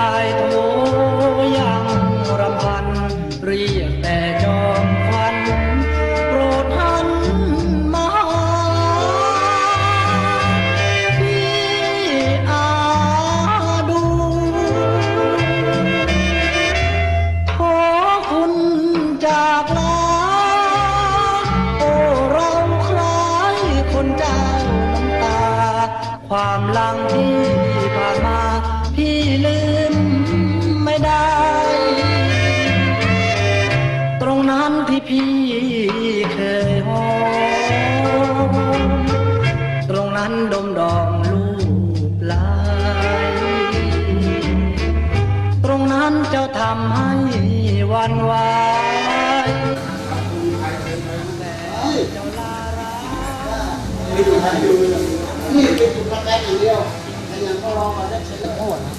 เนี่เป็นจุดประแกอย่างเดียวแต่ยังก็รอมาได้ใช้โทษนะ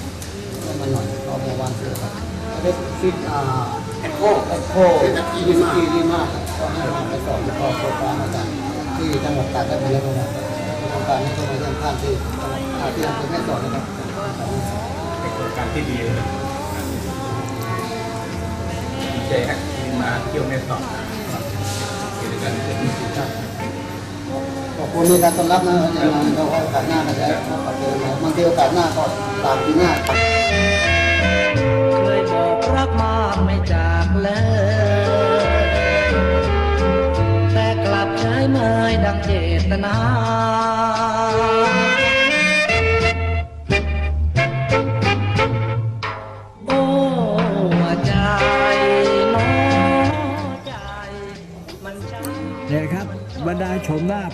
มาหน่อยเราเมื่อวานเสือครับได้ฟิตอ่าเอ็กโคเอ็กโคเป็นนักกีดีมากดีมากก็ให้มาไปสอนพ่อโครงการอาจารย์ที่จังหวัดตากได้ไปแล้วนะครับโครงการนี้ก็มาเยี่ยมท่านที่จังหวัดอ่าที่อำเภอแม่สอดนะครับเป็นโครงการที่ดีเลยดีใจฮะที่มาเที่ยวแม่สอดกิจกรรมที่ดีครับ ขอบคุณในการต้อนรับนะอยังไงเราโอกาสหน้าก็จะขอบคุณนบางทีโอกาสหน้าก็ตามปีหน้า เคยบอกรักมากไม่จากเลยแต่กลับใช้เมยดังเจตนา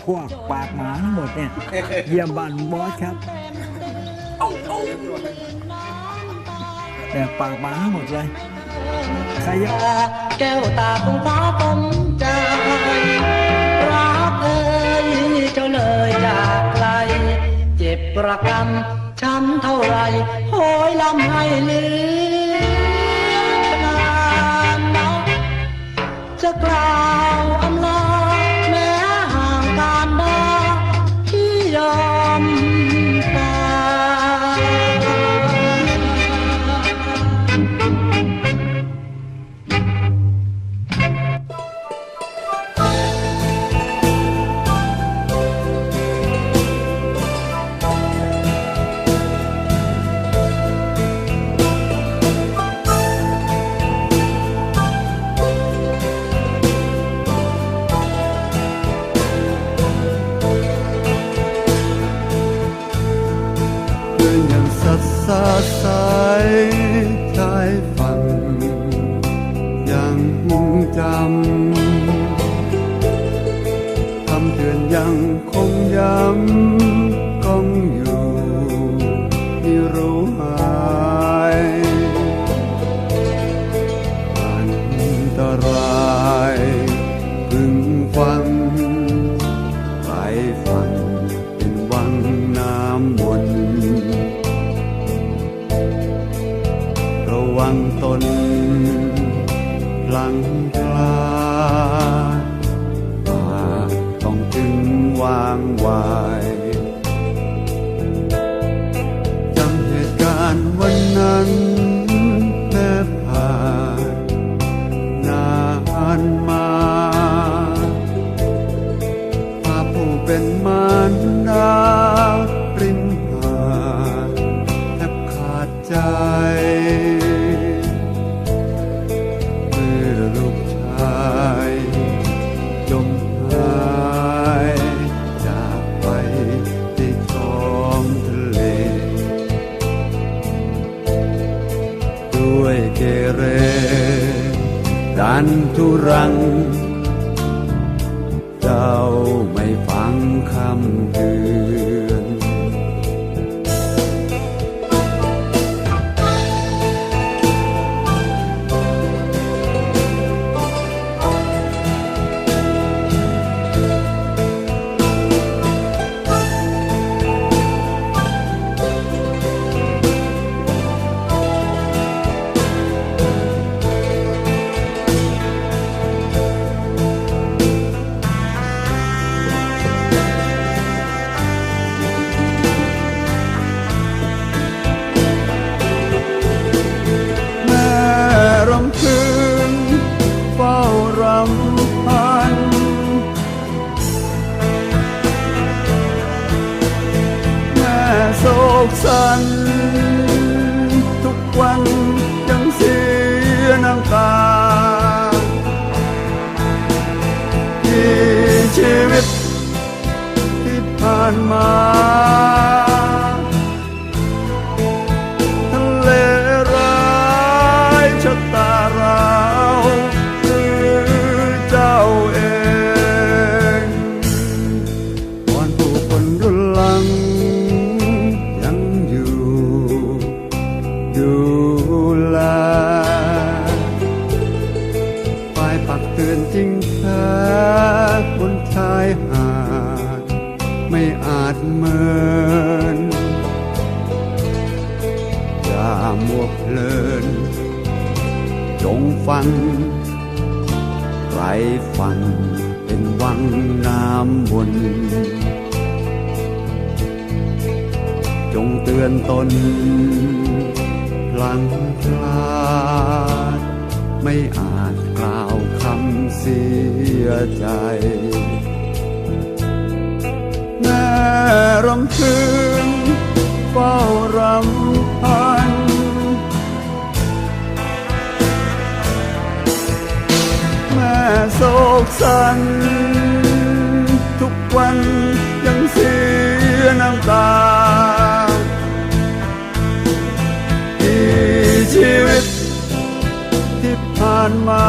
พวกปากหมาทั้งหมดเนี่ย เยี่ยมบ้านบอสครับแต่ปากหมาทั้งหมดเลยใครยังแก้วตาคงฟ้าปมใจรักเอ่ยเจ้าเลยจากไกล เจ็บประกำช้ำเท่าไรโหยลำให้เหลือ ดันทุรัง เจ้าไม่ฟังคำเตือน จริงแท้บนชายหาด ไม่อาจเมินอย่ามัวเพลิน จงฟังไรฟังเป็นวังน้ำบน จงเตือนตนพลังพลาดไม่อาจ เสียใจ แม่รำพึงเฝ้ารำพัน แม่โศกสัน ทุกวันยังเสียน้ำตาที่ชีวิตที่ผ่านมา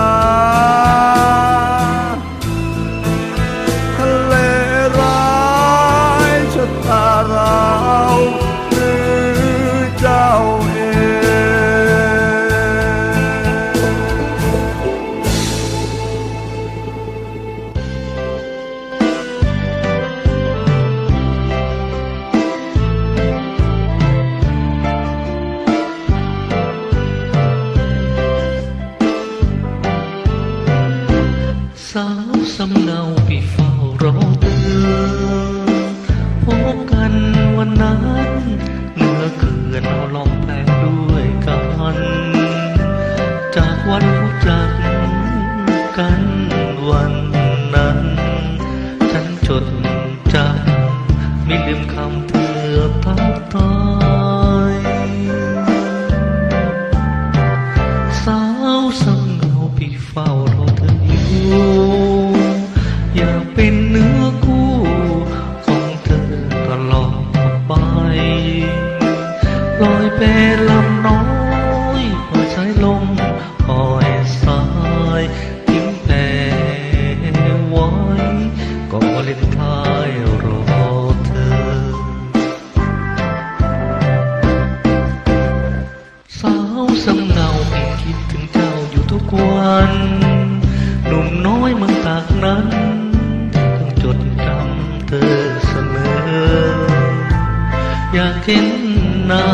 จากวันรู้จักกันวันนั้น ฉันจดจำไม่ลืมคำเธอทักทายสาวสำเนาพี่เฝ้ารอเธออยู่อยากเป็นเนื้อคู่ของเธอตลอดไปลอยไป ยเมืองตากนั้นต้องจดจำเธอเสมอ อยากเห็นหน้า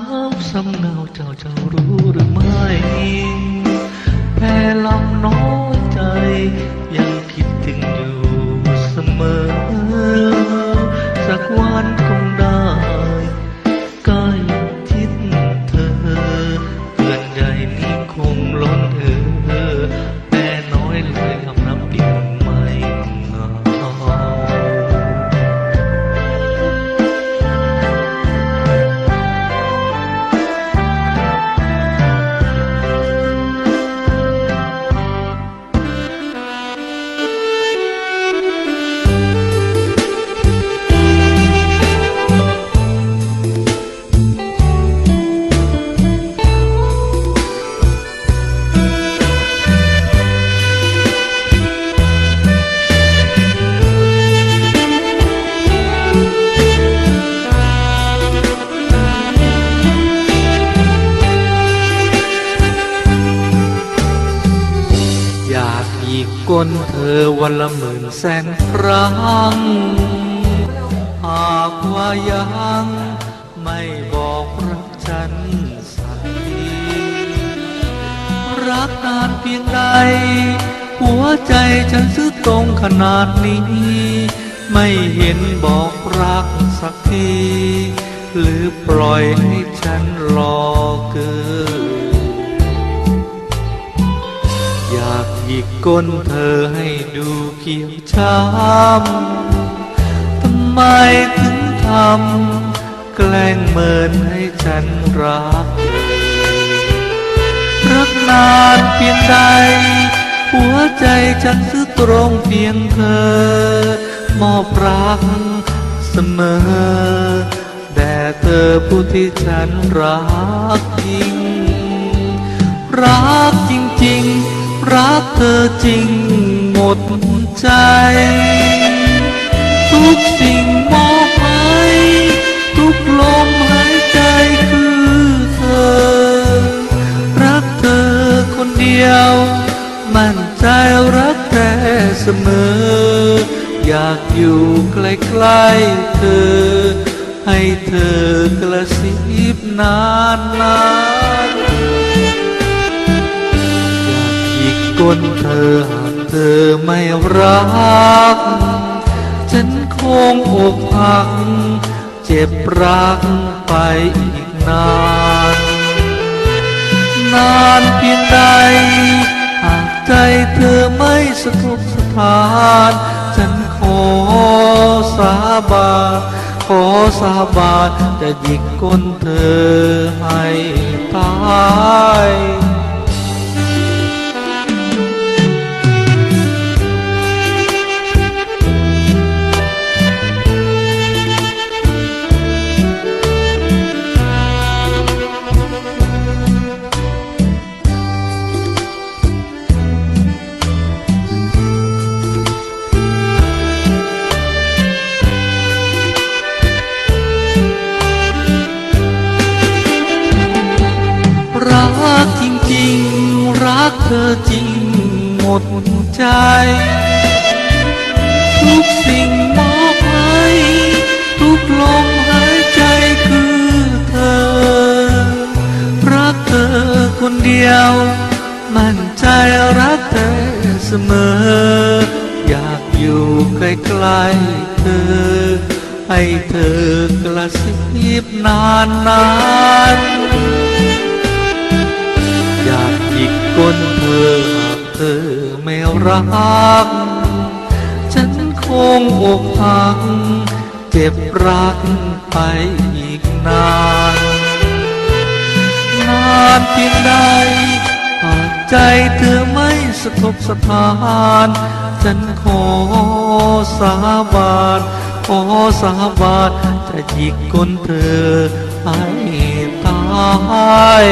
ามสำเนาเจ้าเจ้ารู้หรือไม่แพรลำน้อยใจ ยังคิดถึงอยู่เสมอ สักวันคง อวันละหมื่นแสนครั้ง หากว่ายังไม่บอกรักฉันสักทีรักนานเพียงใด หัวใจฉันซื้อตรงขนาดนี้ ไม่เห็นบอกรักสักที หรือปล่อยให้ฉันรอเกิน หยิกก้นเธอให้ดูเขียวช้ำทำไมถึงทำแกล้งเมินให้ฉันรักรักนานเพียงใด หัวใจฉันซื้อตรงเพียงเธอ มอบรักเสมอแด่เธอผู้ที่ฉันรักจริง รักจริง รักเธอจริงหมดใจ ทุกสิ่งมอบให้ทุกลมหายใจคือเธอ รักเธอคนเดียว มั่นใจรักแท้เสมอ อยากอยู่ใกล้ๆเธอ ให้เธอกระซิบนานๆ กก้นเธอหากเธอไม่รัก ฉันคงอกหัก เจ็บรักไปอีกนาน นานเพียงใด หากใจเธอไม่สะทกสถาน ฉันขอสาบานขอสาบานจะหยิกก้นเธอให้ตาย ธอจริงหมดใจ ทุกสิ่งมอบให้ทุกลมหายใจคือเธอ รักเธอคนเดียว มั่นใจรักเธอเสมอ อยากอยู่ใกล้ๆเธอ ให้เธอกระซิบนานๆ อีกกก้นเธอหากเธอไม่รัก ฉันคงอกหัก เจ็บรักไปอีกนาน นานเพียงใดหากใจเธอไม่สะทกสถาน ฉันขอสาบานขอสาบานจะหยิกก้นเธอให้ตาย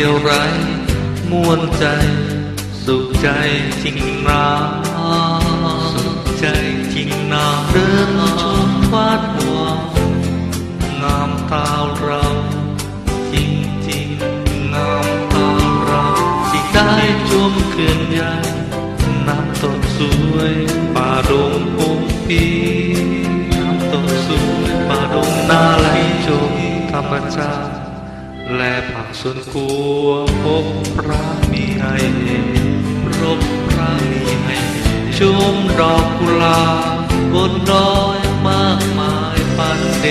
ตากเที่ยวไรมวนใจ สุขใจจริงนาสุขใจจริงนาเดินชมวาดหัวงามตาเราจริงจริงงามตาเราสิได้ชมเขื่อนใหญ่น้ำตกสวยป่าดงพงพีน้ำตกสวยป่าดงนาไหลชมธรรมชาติ และผักสวนครัวพบพระมีให้พบพระมีให้ชมดอกกุหลาบบนดอยมากมายพันเด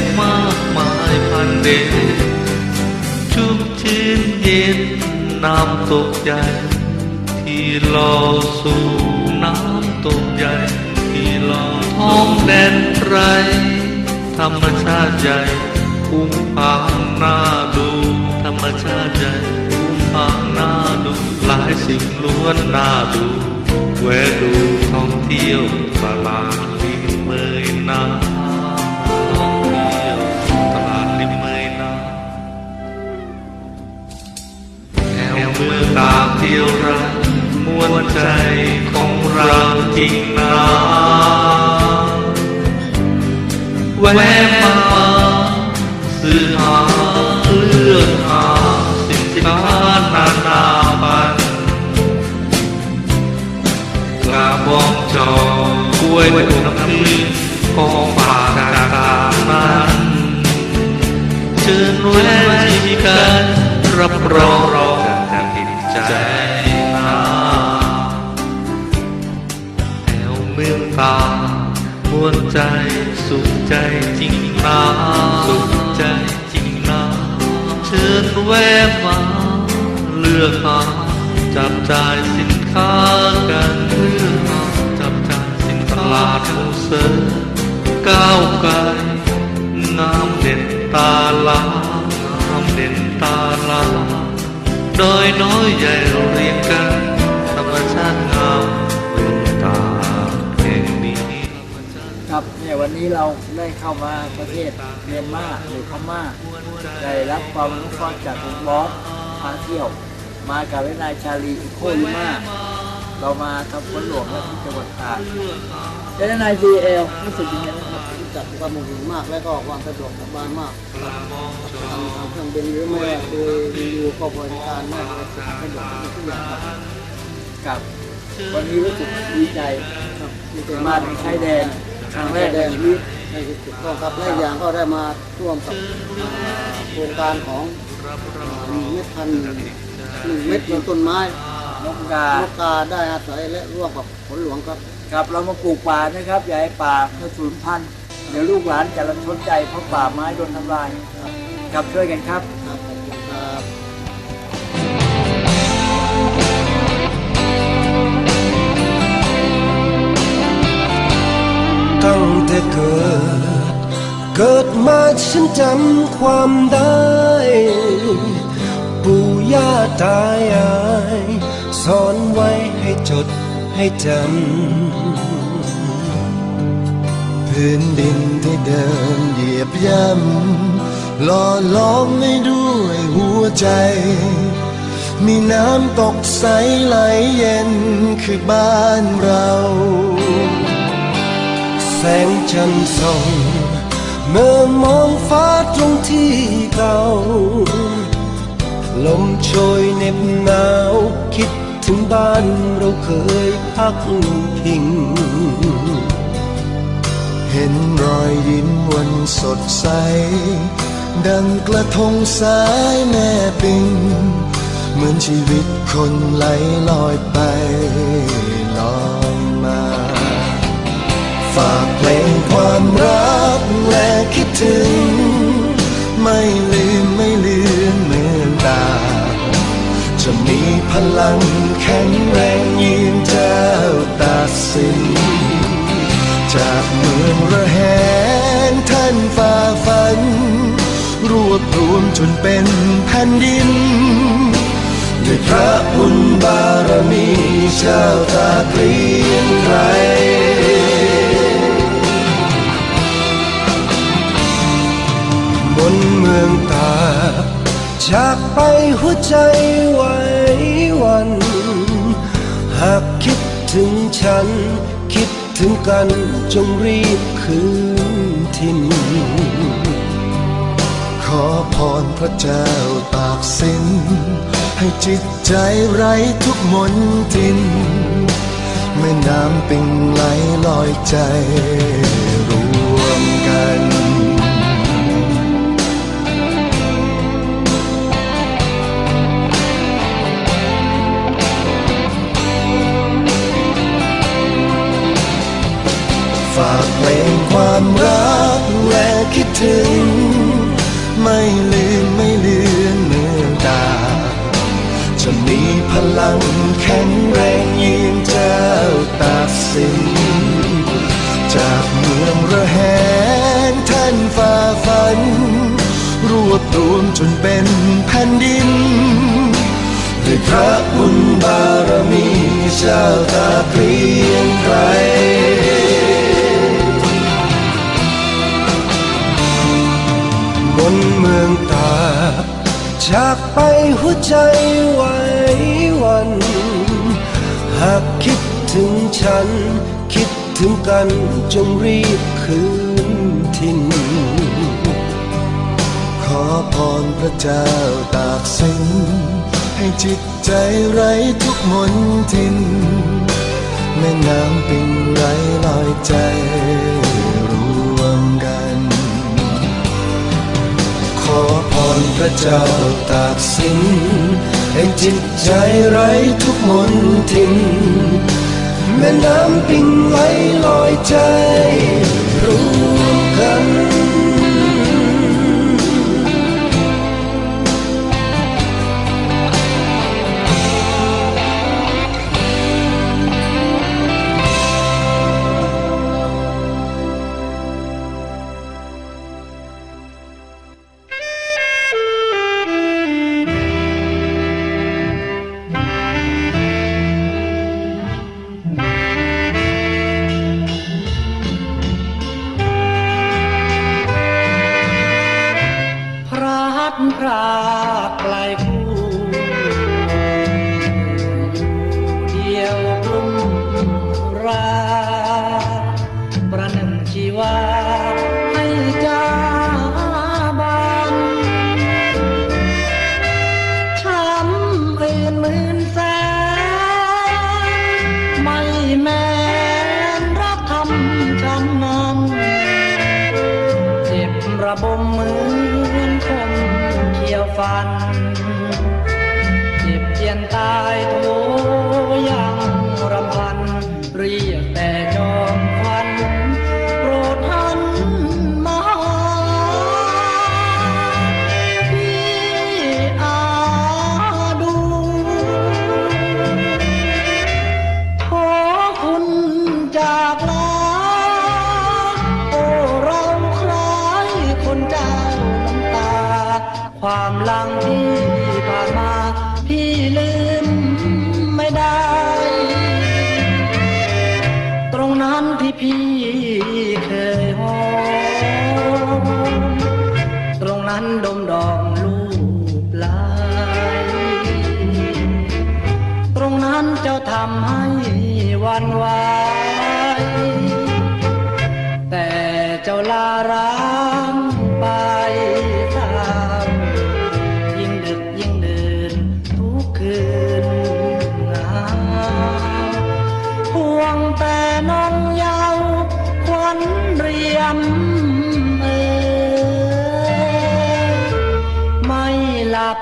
ชมากมายพันเดชชุ่มชื่นเย็นน้ำตกใหญ่ที่รอสู่น้ำตกใหญ่ที่รอท้องแดนไกลธรรมชาติใหญ่ อุ้มผางหน้าดู ธรรมชาติใหญ่อุ้มผางหน้าดู หลายสิ่งล้วนน่าดูแวะดูท่องเที่ยวตลาดริมเมยน้ำท่องเที่ยวตลาดริมเมยน้ำแนวเมืองตามเที่ยวรักมวนใจของเราจริงนะแวะมา ซื้อหาเลือกหาสินค้านานาพันกระบอกจอกล้วยน้ำผึ้งของฝากต่างๆนั้นเชิญแวะชิมกันรับรองรองจะติดใจนะแถวเมืองตามวนใจสุขใจจริงนะสุข แวะมาเลือกหาจับจ่ายสินค้ากันเลือกหาจับจ่ายสินตลาดมูเสอก้าวไกลงามเด่นตาลางามเด่นตาลาดอยน้อยใหญ่เรียงกัน เนี่ยวันนี้เราได้เข้ามาประเทศเมียนมาหรือพม่าได้รับความอนุเคราะห์จากคุณบอสพาเที่ยว มากับเวนายชาลีอิโคลิมาเรามาทำฝนหลวงและที่จังหวัดตากเวนนายซีเอลรู้สึกยังไงบ้างครับจัดความมุ่งมากและก็ความสะดวกสบายมากทางทางเครื่องบินหรือไม่ว่าโดยรีวิวก็บริการมากเลยสะดวกทุกอย่างครับกับวันนี้รู้สึกดีใจครับมีแต่มามาถึงชายแดน ครั้งแรกในชีวิตในถูกต้องครับและอีกอย่างก็ได้มาร่วมกับอ่าโครงการของอ่าหนึ่งเม็ดพันธุ์หนึ่งเม็ดบนต้นไม้นกกา ลูกกาได้อาศัยและร่วมกับผลหลวงครับ ครับเรามาปลูกป่านะครับอย่าให้ป่าเพื่อสูญพันธุ์เดี๋ยวลูกหลานจะรันทดใจเพราะป่าไม้โดนทำลายครับช่วยกันครับ ตั้งแต่เกิด เกิดมาฉันจำความได้ ปู่ย่าตายาย สอนไว้ให้จดให้จำพื้นดินที่เดินเหยียบย่ำหล่อล้อมให้ด้วยหัวใจ มีน้ำตกใสไหลเย็นคือบ้านเรา สงจันทร์ส่องเมื่อมองฟ้าตรงที่เก่า ลมโชยเหน็บหนาว คิดถึงบ้านเราเคยพักพิง เห็นรอยยิ้มวันสดใส ดังกระทงสายแม่ปิง เหมือนชีวิตคนไหลลอยไปลอย ฝากเพลงความรักและคิดถึง ไม่ลืมไม่ลือนเมือตา จะมีพลังแข็งแรงยืนเจ้าตัดสินจากเมืองระแหงท่านฝ่าฝัน รวบรวมจนเป็นแผ่นดินด้วยพระบุญบารมีเจ้าตาเกลียงไกร นเมืองตา จากไปหัวใจไหววัน หากคิดถึงฉัน คิดถึงกันจงรีบคืนถิ่นขอพรพระเจ้าตากสิน ให้จิตใจไร้ทุกมนทินแม่น้ำปิงไหลลอยใจ ฝากเพลงความรักและคิดถึง ไม่ลืมไม่ลือนเมืองตา จะมีพลังแข็งแรงยืนเจ้าตัดสินจากเมืองระแหงท่านรวบรวมจนเป็นแผ่นดินด้วยพระบุญบารมีเจ้าตาเกลียงไกร เมืองตา จากไปหัวใจไหววัน หากคิดถึงฉัน คิดถึงกันจงรีบคืนถิ่นขอพรพระเจ้าตากสินให้จิตใจไร้ทุกมนทิน แม่น้ำปิงไหลลอยใจ พรพระเจ้าตากสินให้จิตใจไร้ทุกมนทินแม่น้ำปิงไหลลอยใจรู้กัน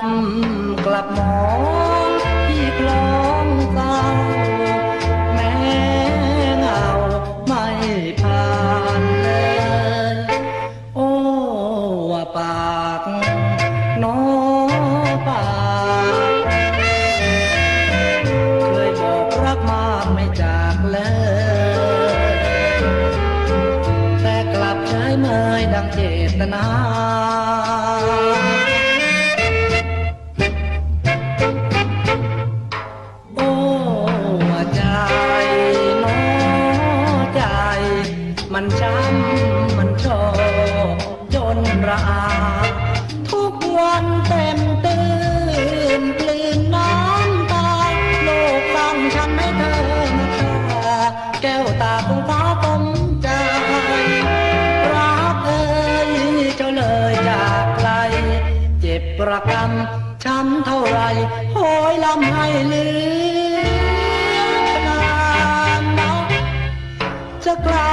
ห มันช้ำมันชอกจนระอาทุกวันเต็มตื่นกลืนน้ำตา โลกตั้งฉันให้เธอนะคะแก้วตาคงฟ้าตมใจรักเอ่ยเจ้าเลยจากไกล เจ็บประกำช้ำเท่าไรโหยลำให้เลือนานเนาะจะกลา